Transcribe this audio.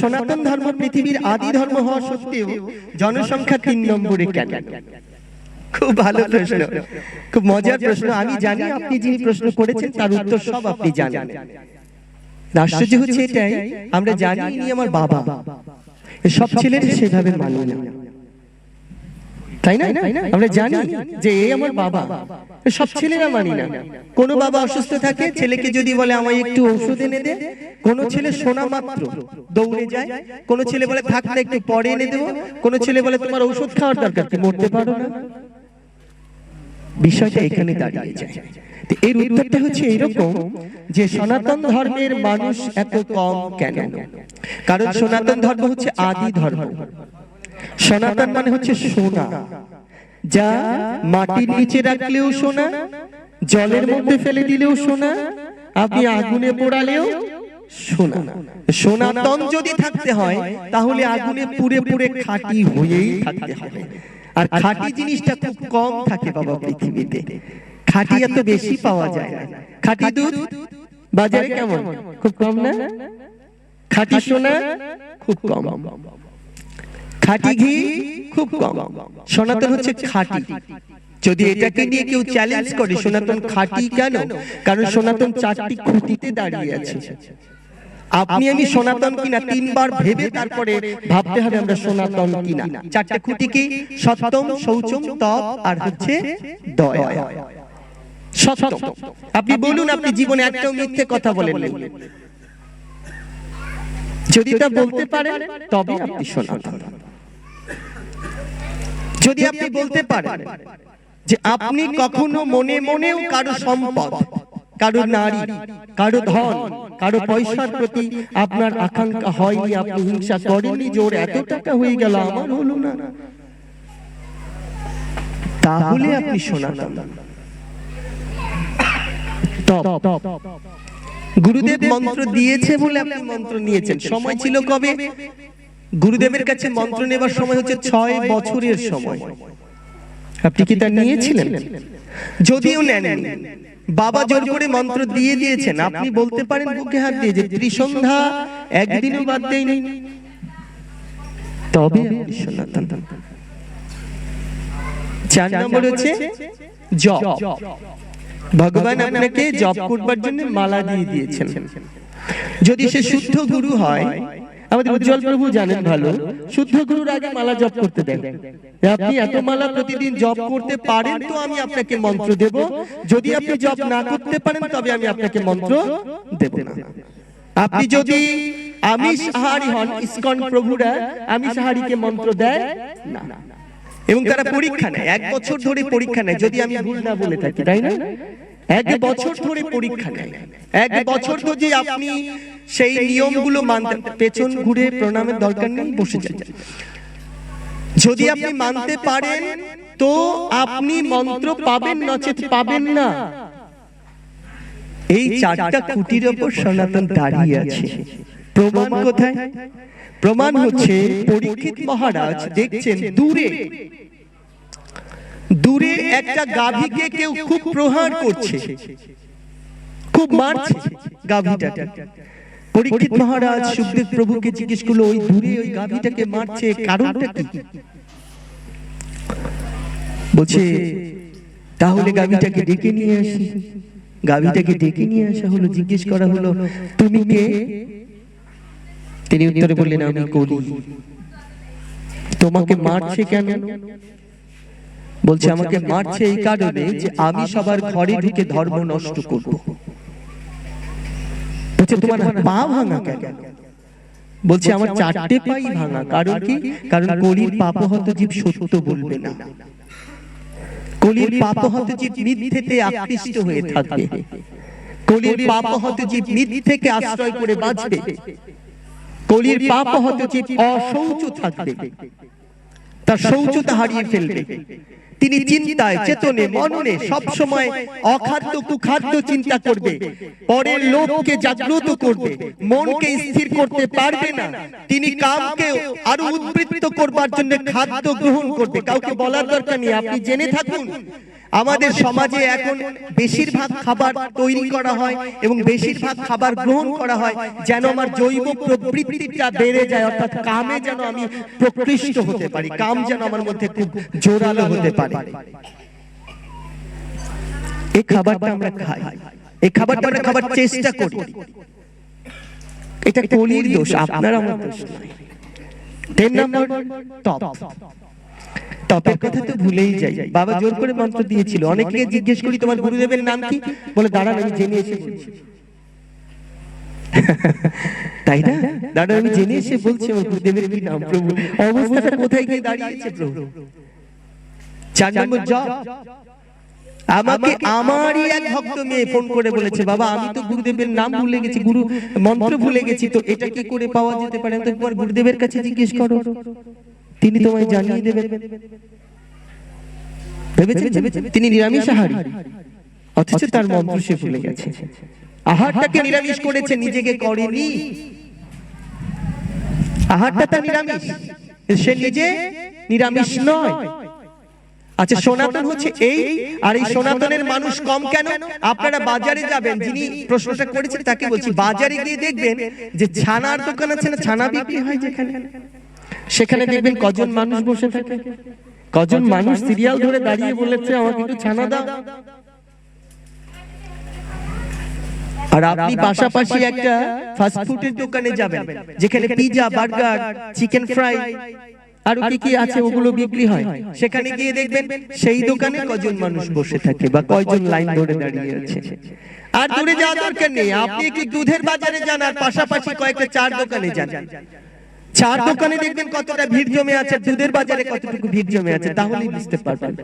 সনাতন ধর্ম পৃথিবীর আদি ধর্ম হওয়া সত্ত্বেও জনসংখ্যা তিন নম্বরে কেন? খুব ভালো প্রশ্ন। খুব মজার প্রশ্ন। আমি জানি আপনি যিনি প্রশ্ন করেছেন তার উত্তর সব আপনি জানেন। আশ্চর্য হচ্ছে এটাই আমরা জানি ইনি আমার বাবা। সব ছেলের সেভাবে মানি না। তাই না? আমরা জানি যে এই আমার বাবা। সব ছেলেরা মানি না। কোন বাবা অসুস্থ থাকে ছেলেকে যদি বলে আমায় একটু ঔষধ এনে দে কোন ছেলে শোনা মাত্র দৌড়ে যায়। কোন ছেলে বলে থাক না একটু পরে এনে দেবো। কোন ছেলে বলে তোমার ঔষধ খাওয়ার দরকার কি মরতে পারো না। বিষয়টা এখানে দাঁড়িয়ে যায়। এর উত্তরটা হচ্ছে এরকম যে সনাতন ধর্মের মানুষ এত কম কেন? কারণ সনাতন ধর্ম হচ্ছে আদি ধর্ম। সনাতন মানে হচ্ছে সোনা। যা মাটির নিচে রাখলেও সোনা, জলের মধ্যে ফেলে দিলেও সোনা, আপনি আগুনে পোড়ালেও সোনা। সনাতন যদি থাকতে হয়, তাহলে আগুনে খাঁটি হয়েই থাকতে হবে। আর খাঁটি জিনিসটা খুব কম থাকে বাবা পৃথিবীতে। খাঁটি এত বেশি পাওয়া যায় না। খাঁটি দুধ বাজারে কেমন? খুব কম না? খাঁটি সোনা, খুব কম। খাঁটি ঘি খুব কম। সনাতন হচ্ছে খাঁটি। যদি এটাকে নিয়ে কেউ চ্যালেঞ্জ করে সনাতন খাঁটি কেন? কারণ সনাতন চারটি খুঁটিতে দাঁড়িয়ে আছে। আপনি আমি সনাতন কিনা তিনবার ভেবে তারপরে ভাবতে হবে আমরা সনাতন কিনা। চারটে খুঁটি কি সত্যম শৌচম তপ আর হচ্ছে দয়া। সত্যম আপনি বলুন আপনি জীবনে একটাও মিথ্যে কথা বলেন। যদি তা বলতে পারেন তবে আপনি সনাতন। যদি আপনি বলতে পারেন যে আপনি কখনো মনে মনেও কারও সম্পদ, কারও নারী, কারও ধন, কারও পয়সার প্রতি আপনার আকাঙ্ক্ষা হয়নি, আপনি হিংসা করেননি ওর এত টাকা হয়ে গেল, আমার হলো না। তাহলে আপনি তপ। গুরুদেব মন্ত্র দিয়েছে বলে আপনি মন্ত্র নিয়েছেন। সময় ছিল কবে? গুরুদেবের কাছে মন্ত্র নেবার সময় হচ্ছে ছয় বছরের সময়। আপনি কি তা নিয়েছিলেন? যদিও নেননি। বাবা জোর করে মন্ত্র দিয়ে দিয়েছেন। আপনি বলতে পারেন বুকে হাত দিয়ে যে ত্রিসন্ধ্যা একদিনও বাদ দেয়নি। তবে চার নম্বর হচ্ছে জপ। ভগবান আপনাকে জপ করবার জন্য মালা দিয়ে দিয়েছেন। যদি সে শুদ্ধ গুরু হয় আমাদের উজ্জ্বল প্রভু জানেন ভালো। শুদ্ধ গুরুর আগে মালা জপ করতে দেন। আপনি এত মালা প্রতিদিন জপ করতে পারেন তো আমি আপনাকে মন্ত্র দেব। যদি আপনি জপ না করতে পারেন তবে আমি আপনাকে মন্ত্র দেব না। আপনি যদি আমিষ আহারি হন ইসকন প্রভুরা আমিষ আহারিকে মন্ত্র দেয় না। এবং তারা পরীক্ষা নেয়। এক বছর ধরে পরীক্ষা নেয় যদি আমি ভুল না বলে থাকি তাই না? এক বছর ধরে পরীক্ষা নেয়। এক বছর যে আপনি সেই নিয়মগুলো মানতে পেছন ঘুরে প্রণামের দরকার নেই, বসে যান যদি আপনি মানতে পারেন, তো আপনি মন্ত্র পাবেন, নচেত পাবেন না। এই চারটা খুঁটির ওপর সনাতন দাঁড়িয়ে আছে। প্রমাণ কোথায়? প্রমাণ হচ্ছে পরীক্ষিত মহারাজ দেখছেন দূরে। দূরে একটা গাভীকে কেউ খুব প্রহার করছে। খুব মারছে গাভীটাকে। পরীক্ষিত মহারাজ সুখদেব প্রভুকে জিজ্ঞেস করল ওই দূরে ওই গাভীটাকে মারছে কারণটা কি? বলছে তাহলে গাভীটাকে ডেকে নিয়ে আসি। গাভীটাকে ডেকে নিয়ে আসা হলো জিজ্ঞেস করা হলো তুমি কে? তিনি উত্তরে বললেন আমি করি তোমাকে মারছে কেন? বলছে আমাকে মারছে এই কারণে যে আমি সবার ঘরে ঢুকে ধর্ম নষ্ট করব। বলছে তোমার পা ভাঙা কেন? বলছে আমার চারটে পাই ভাঙা কারণ কি? কারণ কলির পাপহত জীব সত্য বলবে না। কলির পাপহত জীব মিথ্যেতে আকৃষ্ট হয়ে থাকবে কলির পাপহত জীব মিথ্যেকে আশ্রয় করে বাঁচবে কলির পাপ হতে যে অশৌচ থাকবে তার শৌচতা হারিয়ে ফেলবে। তিনি চিন্তায়, চেতনে, মননে সব সময় অখাদ্য কুখাদ্য চিন্তা করবে। পরের লোককে জাগ্রত করবে, মনকে স্থির করতে পারবে না। তিনি কামকে আরও উদ্বৃত্ত করবার জন্য খাদ্য গ্রহণ করবে। কাউকে বলার দরকার নেই, আপনি জেনে থাকুন। আমাদের সমাজে এখন বেশিরভাগ খাবার তৈরি করা হয় এবং বেশিরভাগ খাবার গ্রহণ করা হয় যেন আমার জৈব প্রবৃত্তিটা বেড়ে যায়, অর্থাৎ কামে যেন আমি প্রকৃষ্ট হতে পারি, কাম যেন আমার মধ্যে খুব জোরালো হতে পারে। এই খাবারটা আমরা খাই। এই খাবারটা আমরা খাবার চেষ্টা করি। এটা কলির দোষ আপনার আমার দোষ নয় তিন নম্বর টপ। টপের কথা তো ভুলেই যাই। বাবা জোর করে মন্ত্র দিয়েছিল। অনেকে জিজ্ঞেস করি তোমার গুরুদেবের নাম কি? বলে দাঁড়ান আমি জেনে এসে বলছি। তাই না? দাঁড়ান আমি জেনে এসে বলছি আমার গুরুদেবের কি নাম প্রভু? অবস্থাটা কোথায় গিয়ে দাঁড়িয়েছে প্রভু? চার নম্বর জব। আমাকে আমারই এক ভক্ত মেয়ে ফোন করে বলেছে বাবা আমি তো গুরুদেবের নাম ভুলে গেছি গুরু মন্ত্র ভুলে গেছি তো এটা কি করে পাওয়া যেতে পারে তো তোমার গুরুদেবের কাছে জিজ্ঞেস করো। তিনি তোমায় জানিয়ে দেবেন। ভেবেছেন? তিনি নিরামিষ আহারী। অথচ তার মন্ত্র সে ভুলে গেছে। আহারটাকে নিরামিষ করেছে নিজেকে করেনি। আহারটা তার নিরামিষ। সে নিজে নিরামিষ নয়। আচ্ছা সনাতন হচ্ছে এই আর এই সনাতনের মানুষ কম কেন? আপনারা বাজারে যাবেন যিনি প্রশ্নটা করেছেন তাকে বলছি বাজারে গিয়ে দেখবেন যে ছানার দোকান আছে না ছানা বিক্রি হয় যেখানে? সেখানে দেখবেন কজন মানুষ বসে থাকে। কজন মানুষ সিরিয়াল ধরে দাঁড়িয়ে বলেছে আমাকে একটু ছানা দাও। আর আপনি পাশাপাশি একটা ফাস্ট ফুডের দোকানে যাবেন যেখানে পিজা বার্গার চিকেন ফ্রাই আর কি কি আছে ওগুলো বিক্রি হয়? সেখানে গিয়ে দেখবেন সেই দোকানে কজন মানুষ বসে থাকে বা কয়জন লাইন ধরে দাঁড়িয়ে আছে। আর দূরে যাওয়ার দরকার নেই, আপনি একটু দুধের বাজারে যান আর পাশাপাশি কয়েকটা চার দোকানে যান? চার দোকানে দেখবেন কতটা ভিড় জমে আছে, দুধের বাজারে কতটুকু ভিড় জমে আছে, তাহলেই বুঝতে পারবেন।